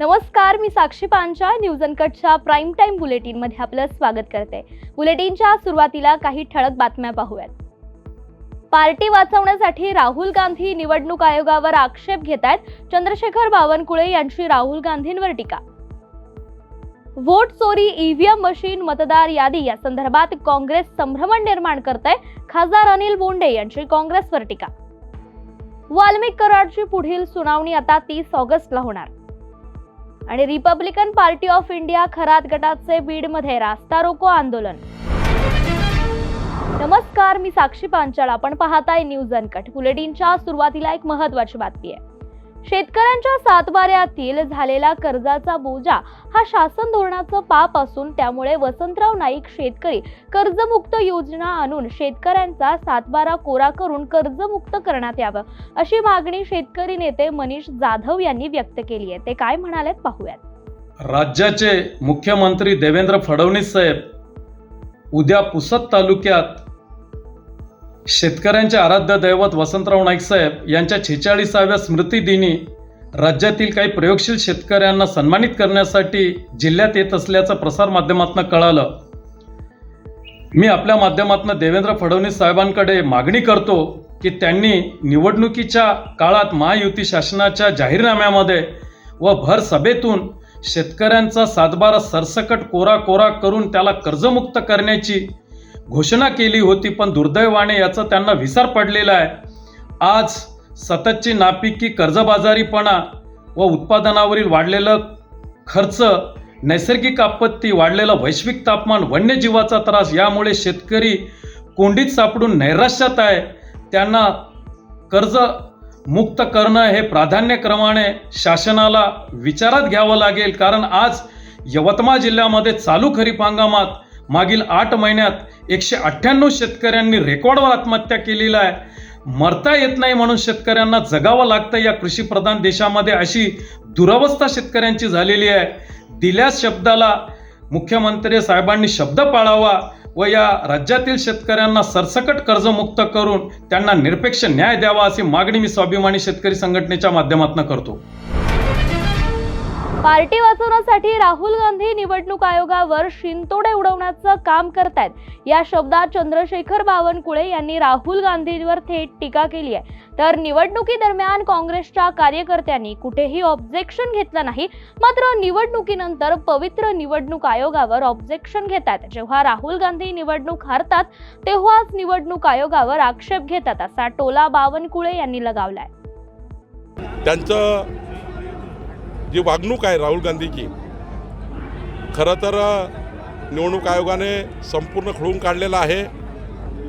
नमस्कार मी साक्षी पांचा न्यूज अनकटच्या प्राईम टाईम बुलेटिनमध्ये आपलं स्वागत करते. बुलेटिनच्या सुरुवातीला काही ठळक बातम्या पाहूयात. पार्टी वाचवण्यासाठी राहुल गांधी निवडणूक आयोगावर आक्षेप घेत आहेत चंद्रशेखर बावनकुळे यांची राहुल गांधींवर टीका. व्होट चोरी ईव्हीएम मशीन मतदार यादी या संदर्भात काँग्रेस संभ्रमण निर्माण करत आहे खासदार अनिल बोंडे यांची काँग्रेसवर टीका. वाल्मिक कराडची पुढील सुनावणी आता तीस ऑगस्टला होणार. आणि Republican Party of India Kharat गटाचे बीडमध्ये रास्ता रोको आंदोलन. नमस्कार मी साक्षी पांचाळ. आपण पाहताय न्यूज अनकट. बुलेटिनच्या सुरुवातीला एक महत्वाची बातमी आहे. शेतकऱ्यांच्या सातबाऱ्यातील झालेला कर्जाचा बोजा हा शासन धोरणाचं पाप असून त्यामुळे वसंतराव नाईक शेतकरी कर्जमुक्त योजना आणून शेतकऱ्यांचा सातबारा कोरा करून कर्जमुक्त करण्यात यावं अशी मागणी शेतकरी नेते मनीष जाधव यांनी व्यक्त केली आहे. ते काय म्हणालेत पाहूयात. राज्याचे मुख्यमंत्री देवेंद्र फडणवीस साहेब उद्या पुसद तालुक्यात शेतकऱ्यांचे आराध्य दैवत वसंतराव नाईक साहेब यांच्या छेचाळीसाव्या स्मृतिदिनी राज्यातील काही प्रयोगशील शेतकऱ्यांना सन्मानित करण्यासाठी जिल्ह्यात येत असल्याचं प्रसारमाध्यमातून कळालं. मी आपल्या माध्यमातून देवेंद्र फडणवीस साहेबांकडे मागणी करतो की त्यांनी निवडणुकीच्या काळात महायुती शासनाच्या जाहीरनाम्यामध्ये व भर सभेतून शेतकऱ्यांचा सातबारा सरसकट कोरा कोरा करून त्याला कर्जमुक्त करण्याची घोषणा केली होती पण दुर्दैवाने याचा त्यांना विसर पडलेला आहे. आज सततची नापिकी कर्जबाजारीपणा व उत्पादनावरील वाढलेलं खर्च नैसर्गिक आपत्ती वाढलेलं वैश्विक तापमान वन्यजीवाचा त्रास यामुळे शेतकरी कोंडीत सापडून नैराश्यात आहे. त्यांना कर्ज मुक्त करणं हे प्राधान्यक्रमाने शासनाला विचारात घ्यावं लागेल कारण आज यवतमाळ जिल्ह्यामध्ये चालू खरीप हंगामात मागील आठ महिन्यात एकशे अठ्ठ्याण्णव शेतकऱ्यांनी रेकॉर्डवर आत्महत्या केलेला आहे. मरता येत नाही म्हणून शेतकऱ्यांना जगावं लागतं या कृषीप्रधान देशामध्ये अशी दुरवस्था शेतकऱ्यांची झालेली आहे. दिल्या शब्दाला मुख्यमंत्री साहेबांनी शब्द पाळावा व या राज्यातील शेतकऱ्यांना सरसकट कर्जमुक्त करून त्यांना निरपेक्ष न्याय द्यावा अशी मागणी मी स्वाभिमानी शेतकरी संघटनेच्या माध्यमातून करतो. पार्टी वाचवण्यासाठी राहुल गांधी निवडणूक आयोगावर शिंतोडे उडवण्याचं काम करतायत. या शब्दात चंद्रशेखर बावनकुळे यांनी राहुल गांधींवर थेट टीका केली आहे. तर निवडणुकीदरम्यान काँग्रेसच्या कार्यकर्त्यांनी कुठेही ऑब्जेक्शन घेतलं नाही. मात्र निवडणुकीनंतर पवित्र निवडणूक आयोगावर ऑब्जेक्शन घेतात. जेव्हा राहुल गांधी निवडणूक हारतात तेव्हाच निवडणूक आयोगावर आक्षेप घेतात असा टोला बावनकुळे यांनी लगावलाय. त्यांचं जी वागणूक आहे राहुल गांधीची खरं तर निवडणूक आयोगाने संपूर्ण खळून काढलेलं आहे.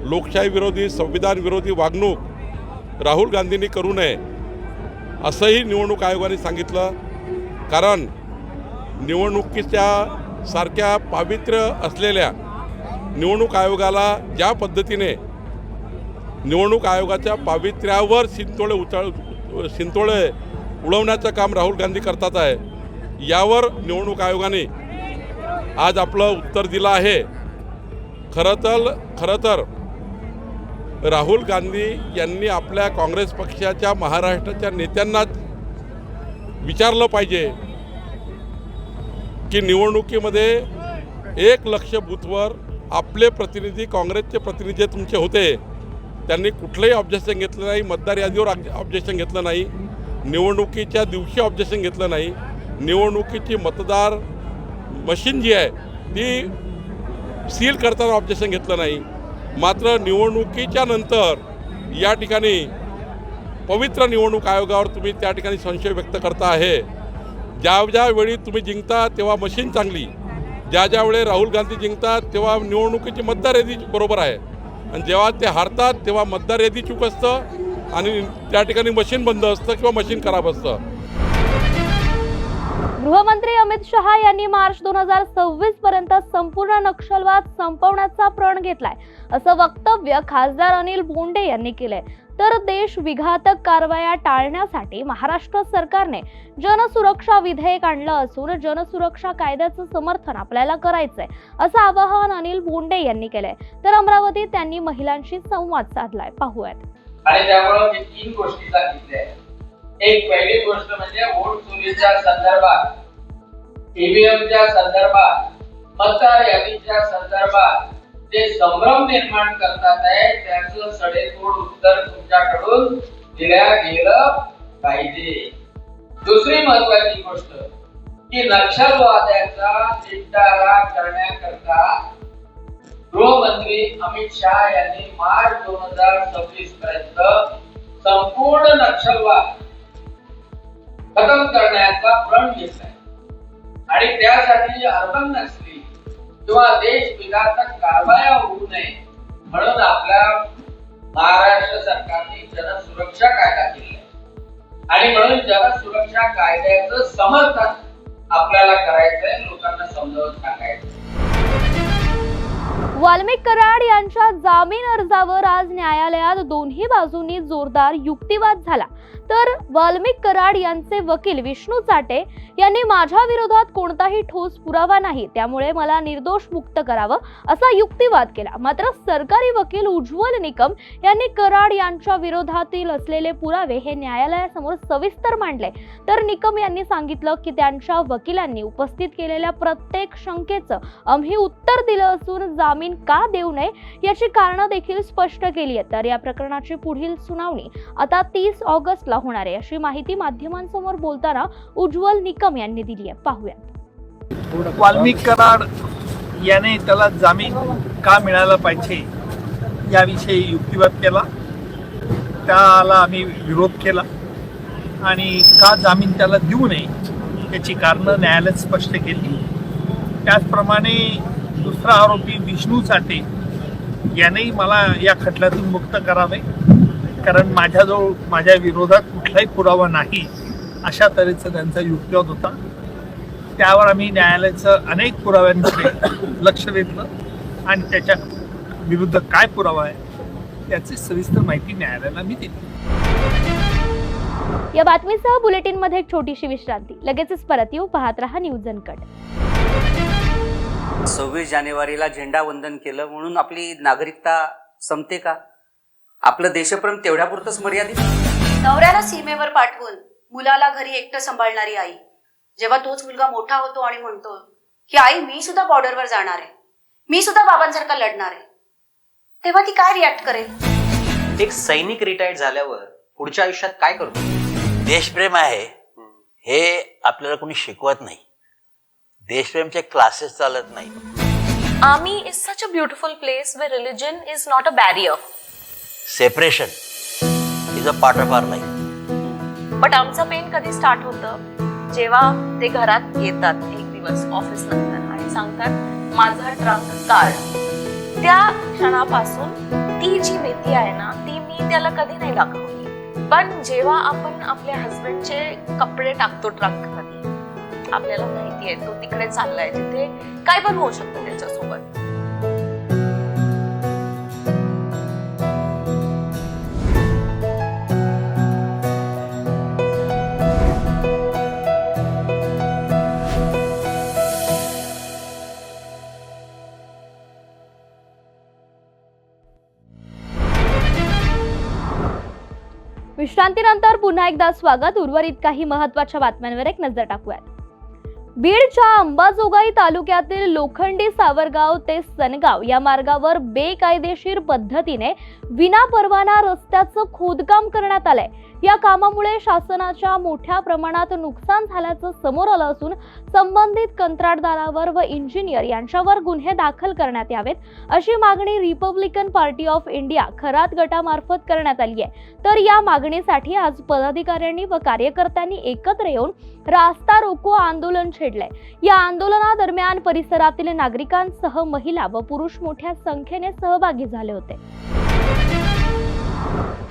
लोकशाही विरोधी संविधान विरोधी वागणूक राहुल गांधींनी करू नये असंही निवडणूक आयोगाने सांगितलं. कारण निवडणुकीच्या सारख्या पावित्र्य असलेल्या निवडणूक आयोगाला ज्या पद्धतीने निवडणूक आयोगाच्या पावित्र्यावर शिंतोळे उचळ शिंतोळे उडवण्याचं काम राहुल गांधी करतात आहे. यावर निवडणूक आयोगाने आज आपलं उत्तर दिलं आहे. खरं तर खरं तर राहुल गांधी यांनी आपल्या काँग्रेस पक्षाच्या महाराष्ट्राच्या नेत्यांनाच विचारलं पाहिजे की निवडणुकीमध्ये एक लक्ष बूथवर आपले प्रतिनिधी काँग्रेसचे प्रतिनिधी तुमचे होते त्यांनी कुठलंही ऑब्जेक्शन घेतलं नाही मतदार यादीवर ऑब्जेक्शन घेतलं नाही. निवडणुकीच्या दिवशी ऑब्जेक्शन घेतलं नाही. निवडणुकीची मतदार मशीन जी आहे ती सील करताना ऑब्जेक्शन घेतलं नाही. मात्र निवडणुकीच्या नंतर या ठिकाणी पवित्र निवडणूक आयोगावर तुम्ही त्या ठिकाणी संशय व्यक्त करता आहे. ज्या ज्या वेळी तुम्ही जिंकता तेव्हा मशीन चांगली. ज्या ज्या वेळी राहुल गांधी जिंकतात तेव्हा निवडणुकीची मतदार यादी बरोबर आहे. आणि जेव्हा ते हारतात तेव्हा मतदार यादी चूक असतं. आणि त्या ठिकाणी मशीन बंद असतं किंवा मशीन खराब असतं. गृहमंत्री अमित शहा यांनी मार्च दोन हजार सव्वीस पर्यंत संपूर्ण नक्षलवाद संपवण्याचा प्रण घेतलाय असं वक्तव्य खासदार अनिल बोंडे यांनी केलंय. तर देश विघातक कारवाया टाळण्यासाठी महाराष्ट्र सरकारने जनसुरक्षा विधेयक आणलं असून जनसुरक्षा कायद्याचं समर्थन आपल्याला करायचंय असं आवाहन अनिल बोंडे यांनी केलंय. तर अमरावतीत त्यांनी महिलांशी संवाद साधलाय. पाहूयात. आणि त्यामुळे मी तीन गोष्टी सांगितल्या एक पहिली गोष्ट म्हणजे वोट चोरीच्या संदर्भात ईव्हीएमच्या संदर्भात मतदार यादीच्या संदर्भात जे संभ्रम निर्माण करतात आहे त्याचं सडेतोड उत्तर तुमच्याकडून दिल्या गेलं पाहिजे. दुसरी महत्वाची गोष्ट की नक्षलवाद्याचा निपटारा करण्याकरता गृहमंत्री अमित शहा यांनी मार्च दोन हजार सव्वीस पर्यंत संपूर्ण नक्षलवाद खतम करण्याचा प्रण घेतलाय आणि त्यासाठी अर्बन नसली किंवा देश विघातक कारवाया होऊ नये म्हणून आपल्या महाराष्ट्र सरकारने जनसुरक्षा कायदा केला आणि म्हणून जनसुरक्षा कायद्याचं समर्थन आपल्याला करायचंय लोकांना समजावून सांगायचं वाल्मिक कराड यांच्या जामीन अर्जावर आज न्यायालयात दोन्ही बाजूंनी जोरदार युक्तिवाद झाला. तर वाल्मिक कराड यांचे वकील विष्णू चाटे यांनी माझ्या विरोधात कोणताही ठोस पुरावा नाही. त्यामुळे मला निर्दोष मुक्त करावं असा युक्तिवाद केला. मात्र सरकारी वकील उज्ज्वल निकम यांनी कराड यांच्या विरोधातील असलेले पुरावे हे न्यायालयासमोर सविस्तर मांडले. तर निकम यांनी सांगितलं की त्यांच्या वकिलांनी उपस्थित केलेल्या प्रत्येक शंकेचं आम्ही उत्तर दिलं असून जामीन का देऊ नये याची कारणं देखील स्पष्ट केली आहेत. तर या प्रकरणाची पुढील सुनावणी आता तीस ऑगस्टला होणार आहे. अशी माहिती माध्यमांसमोर बोलताना उज्ज्वल निकम यांनी दिली आहे. पाहूया वाल्मिक कराड याने त्याला जामीन का मिळाला पाहिजे याविषयी युक्तिवाद केला. त्याला आम्ही विरोध केला. आणि का जामीन त्याला देऊ नये याची कारणं न्यायालयात स्पष्ट केली. त्याचप्रमाणे दुसरा आरोपी विष्णू साठे यानेही मला या खटल्यातून मुक्त करावे. कारण माझ्याजवळ माझ्या विरोधात कुठलाही पुरावा नाही अशा तऱ्हेचा त्यांचा युक्तिवाद होता. त्यावर आम्ही न्यायालयाचं अनेक पुराव्यांकडे लक्ष वेधलं आणि त्याच्या विरुद्ध काय पुरावा आहे त्याची सविस्तर माहिती न्यायालयाला मी दिली. या बातमीसह बुलेटिनमध्ये एक छोटीशी विश्रांती. लगेचच परत येऊ पाहत रहा न्यूज अनकट सव्वीस जानेवारीला झेंडा वंदन केलं म्हणून आपली नागरिकता संपते का? आपलं देशप्रेम तेवढ्यापुरतंच मर्यादित? नवऱ्याला सीमेवर पाठवून मुलाला घरी एकटं सांभाळणारी आई. जेव्हा तोच मुलगा मोठा होतो आणि म्हणतो की आई मी सुद्धा बॉर्डरवर जाणार आहे. मी सुद्धा बाबांसारखा लढणार आहे. तेव्हा ती काय रिॲक्ट करेल? एक सैनिक रिटायर्ड झाल्यावर पुढच्या आयुष्यात काय करतो? देशप्रेम आहे. हे आपल्याला कोणी शिकवत नाही. देशप्रेमचे क्लासेस चालत नाही. Army is such a beautiful place where religion is not a barrier. Separation is a part of our life but आमचं पेन कधी स्टार्ट होतं? जेव्हा ते घरात येतात एक दिवस ऑफिस नंतर. आणि सांगतात माझा ट्रंक काढ त्या क्षणापासून ती जी भीती आहे ना ती मी त्याला कधी नाही दाखवली. पण जेव्हा आपण आपल्या हस्बंडचे कपडे टाकतो ट्रंकमध्ये आपल्याला माहिती आहे तो तिकडे चाललाय जिथे काय पण होऊ शकतं त्याच्यासोबत. विश्रांतीनंतर पुन्हा एकदा स्वागत. उर्वरित काही महत्त्वाच्या बातम्यांवर एक नजर टाकूयात. बीडच्या अंबाजोगाई तालुक्यातील लोखंडी सावरगाव ते सनगाव या मार्गावर बेकायदेशीर पद्धतीने विना परवाना रस्त्याचं खोदकाम करण्यात आलंय. या कामामुळे शासनाच्या मोठ्या प्रमाणात नुकसान झाल्याचं समोर आलं असून संबंधित कंत्राटदारावर व इंजिनियर यांच्यावर गुन्हे दाखल करण्यात यावेत. अशी मागणी Republican Party of India Kharat गटामार्फत करण्यात आली आहे. तर या मागणीसाठी आज पदाधिकाऱ्यांनी व कार्यकर्त्यांनी एकत्र येऊन रास्ता रोको आंदोलन छेडलंय. या आंदोलनादरम्यान परिसरातील नागरिकांसह महिला व पुरुष मोठ्या संख्येने सहभागी झाले होते.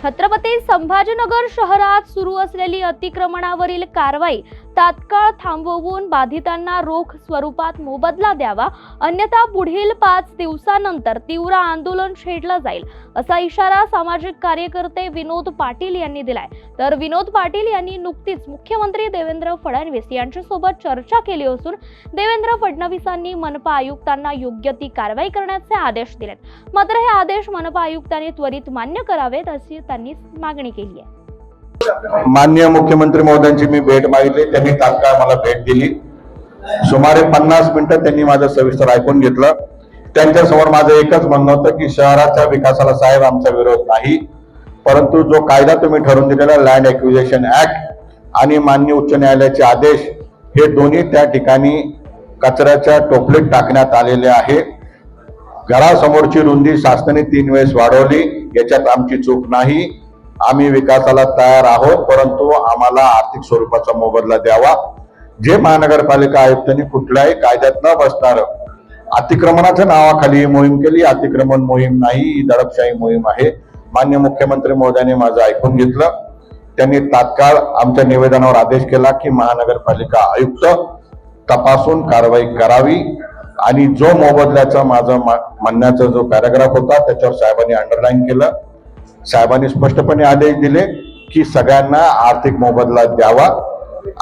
छत्रपती संभाजीनगर शहरात सुरू असलेली अतिक्रमणावरील कारवाई तात्काळ थांबवून बाधितांना रोख स्वरूपात मोबदला द्यावा. अन्यथा पुढील पाच दिवसानंतर तीव्र आंदोलन छेडलं जाईल असा इशारा सामाजिक कार्यकर्ते विनोद पाटील यांनी दिलाय. तर विनोद पाटील यांनी नुकतीच मुख्यमंत्री देवेंद्र फडणवीस यांच्यासोबत चर्चा केली असून देवेंद्र फडणवीसांनी मनपा आयुक्तांना योग्य ती कारवाई करण्याचे आदेश दिलेत. मात्र हे आदेश मनपा आयुक्तांनी त्वरित मान्य करावेत अशी त्यांनी मागणी केली आहे. माननीय मुख्यमंत्री महोदयांची मी भेट मागितली. त्यांनी तात्काळ मला भेट दिली. सुमारे पन्नास मिनिटं त्यांनी माझं सविस्तर ऐकून घेतलं. त्यांच्यासमोर माझं एकच म्हणणं होतं की शहराच्या विकासाला साहेब आमचा विरोध नाही. परंतु जो कायदा तुम्ही ठरवून दिलेला लँड एक्विजिशन ऍक्ट आणि मान्य उच्च न्यायालयाचे आदेश हे दोन्ही त्या ठिकाणी कचऱ्याच्या टोपलीत टाकण्यात आलेले आहे. घरासमोरची रुंदी शासनाने तीन वेळेस वाढवली. याच्यात आमची चूक नाही. आम्ही विकासाला तयार आहोत परंतु आम्हाला आर्थिक स्वरूपाचा मोबदला द्यावा. जे महानगरपालिका आयुक्तांनी कुठल्याही कायद्यात न बसणार अतिक्रमणाच्या नावाखाली मोहीम केली. अतिक्रमण मोहीम नाही ही दडपशाही मोहीम आहे. मान्य मुख्यमंत्री महोदयाने माझं ऐकून घेतलं. त्यांनी तात्काळ आमच्या निवेदनावर आदेश केला की महानगरपालिका आयुक्त तपासून कारवाई करावी. आणि जो मोबदल्याचा माझा म्हणण्याचा जो पॅराग्राफ होता त्याच्यावर साहेबांनी अंडरलाईन केलं. साहेबांनी स्पष्टपणे आदेश दिले की सगळ्यांना आर्थिक मोबदला द्यावा.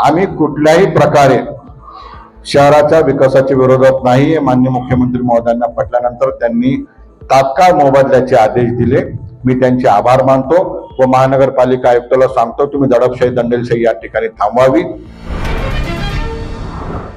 आम्ही कुठल्याही प्रकारे शहराच्या विकासाच्या विरोधात नाही हे मान्य मुख्यमंत्री महोदयांना पटल्यानंतर त्यांनी तात्काळ मोबदल्याचे आदेश दिले. मी त्यांचे आभार मानतो व महानगरपालिका आयुक्ताला सांगतो तुम्ही दडपशाही दंडेलशाही या ठिकाणी थांबवावी.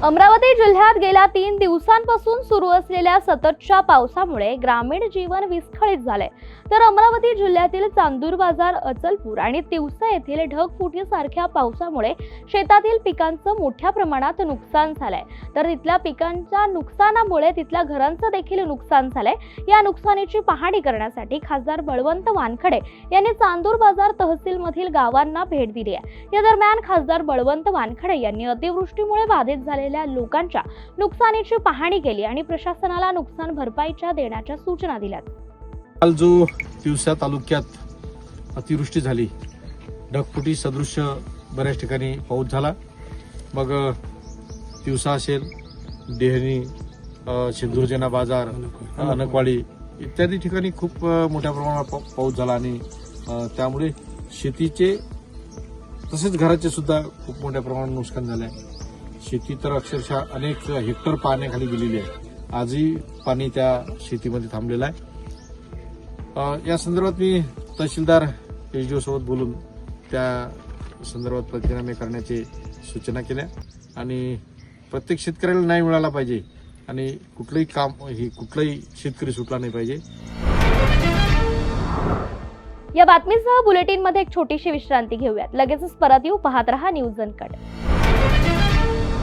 अमरावती जिल्ह्यात गेल्या तीन दिवसांपासून सुरू असलेल्या सततच्या पावसामुळे ग्रामीण जीवन विस्कळीत झालंय. तर अमरावती जिल्ह्यातील चांदूर बाजार अचलपूर आणि तिवसा येथील ढगफुटीसारख्या पावसामुळे शेतातील पिकांचं मोठ्या प्रमाणात नुकसान झालंय. तर तिथल्या पिकांच्या नुकसानामुळे तिथल्या घरांचं देखील नुकसान झालंय. या नुकसानीची पाहणी करण्यासाठी खासदार बळवंत वानखडे यांनी चांदूर बाजार तहसीलमधील गावांना भेट दिली आहे. या दरम्यान खासदार बळवंत वानखडे यांनी अतिवृष्टीमुळे बाधित झालेल्या लोकांच्या नुकसानीची पाहणी केली आणि प्रशासनाला नुकसान भरपाईच्या देण्याच्या सूचना दिल्या काल जो तिवसा तालुक्यात अतिवृष्टी झाली ढगफुटी सदृश्य बऱ्याच ठिकाणी पाऊस झाला. मग अ, तिवसा असेल डेहणी सिंधुर्जना बाजार अनकवाडी. इत्यादी ठिकाणी खूप मोठ्या प्रमाणात पाऊ- पाऊस झाला आणि त्यामुळे शेतीचे तसेच घराचे सुद्धा खूप मोठ्या प्रमाणात नुकसान झालं आहे. शेती तर अक्षरशः अनेक हेक्टर पाण्याखाली गेलेली आहे. आजही पाणी त्या शेतीमध्ये थांबलेलं आहे. या संदर्भात मी तहसीलदार एच सोबत बोलून त्या संदर्भात प्रतिनामे करण्याची सूचना केल्या. आणि प्रत्येक शेतकऱ्याला न्याय मिळाला पाहिजे आणि कुठलंही काम ही कुठलाही शेतकरी सुटला नाही पाहिजे. या बातमीसह बुलेटिनमध्ये एक छोटीशी विश्रांती घेऊयात. लगेचच परत येऊ. पाहत रहा न्यूज अनकट.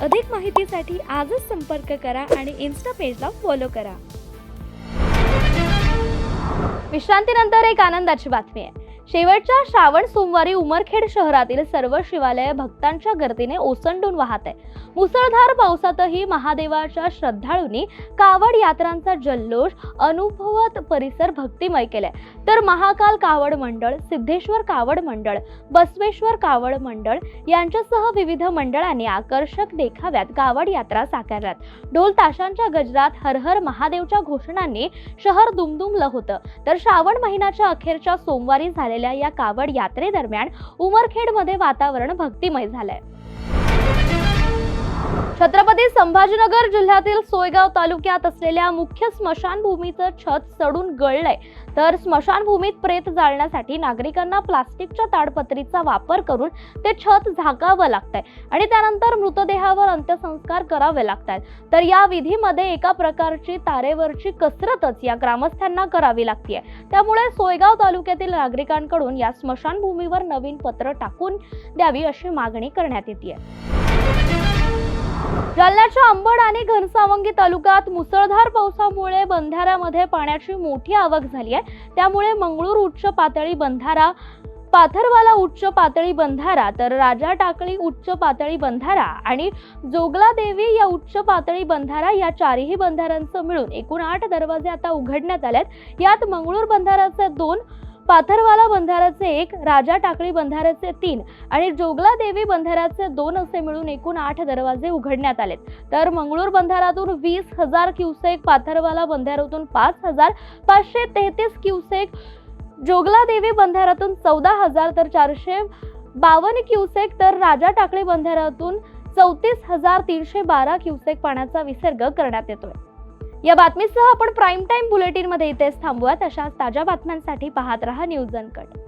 अधिक माहितीसाठी आजच संपर्क करा आणि इन्स्टा पेजला फॉलो करा. विश्रांतीनंतर एक आनंदाची बातमी आहे. शेवटच्या श्रावण सोमवारी उमरखेड शहरातील सर्व शिवालय भक्तांच्या गर्दीने ओसंडून वाहत आहे. मुसळधार पावसातही महादेवाच्या श्रद्धाळूंनी कावड यात्रांचा जल्लोष अनुभवत परिसर भक्तिमय केलाय. तर महाकाल कावड मंडळ सिद्धेश्वर कावड मंडळ बसवेश्वर कावड मंडळ यांच्यासह विविध मंडळांनी आकर्षक देखाव्यात कावड यात्रा साकारल्यात. ढोल ताशांच्या गजरात हर हर महादेवच्या घोषणांनी शहर दुमदुमलं होतं. तर श्रावण महिन्याच्या अखेरच्या सोमवारी झालेल्या या कावड यात्रेदरम्यान उमरखेडमध्ये वातावरण भक्तिमय झालंय. छत्रपती संभाजीनगर जिल्ह्यातील सोयगाव तालुक्यात असलेल्या मुख्य स्मशानभूमीचं छत सडून गळलंय. तर स्मशानभूमीत प्रेत जाळण्यासाठी नागरिकांना प्लास्टिकच्या ताडपत्रीचा वापर करून ते छत झाकावं लागतंय आणि त्यानंतर मृतदेहावर अंत्यसंस्कार करावे लागतात तर या विधीमध्ये एका प्रकारची तारेवरची कसरतच या ग्रामस्थांना करावी लागते त्यामुळे सोयगाव तालुक्यातील नागरिकांकडून या स्मशानभूमीवर नवीन पत्र टाकून द्यावी अशी मागणी करण्यात येते जालन्याच्या अंबड आणि घनसावंगी तालुक्यात मुसळधार पावसामुळे बंधाऱ्यामध्ये पाण्याची मोठी आवक झाली आहे. त्यामुळे मंगळूर उच्च पातळी बंधारा पाथरवाला उच्च पातळी बंधारा तर राजा टाकळी उच्च पातळी बंधारा आणि जोगला देवी या उच्च पातळी बंधारा या चारही बंधाऱ्यांचं मिळून एकूण आठ दरवाजे आता उघडण्यात आलेत. यात मंगळूर बंधाऱ्याचे दोन पाथरवाला बंधाऱ्याचे एक राजा टाकळी बंधाऱ्याचे तीन आणि जोगला देवी बंधाऱ्याचे दोन असे मिळून एकूण आठ दरवाजे उघडण्यात आलेत. तर मंगळूर बंधारातून वीस हजार क्युसेक पाथरवाला बंधाऱ्यातून पाच हजार पाचशे तेहतीस क्युसेक जोगला देवी बंधाऱ्यातून चौदा हजार तर चारशे बावन्न क्युसेक तर राजा टाकळी बंधाऱ्यातून चौतीस हजार तीनशे बारा क्युसेक पाण्याचा विसर्ग करण्यात येतोय. या बातमीसह आपण प्राईम टाईम बुलेटिनमध्ये इथेच थांबूयात. अशाच ताज्या बातम्यांसाठी पाहत रहा न्यूज अनकट.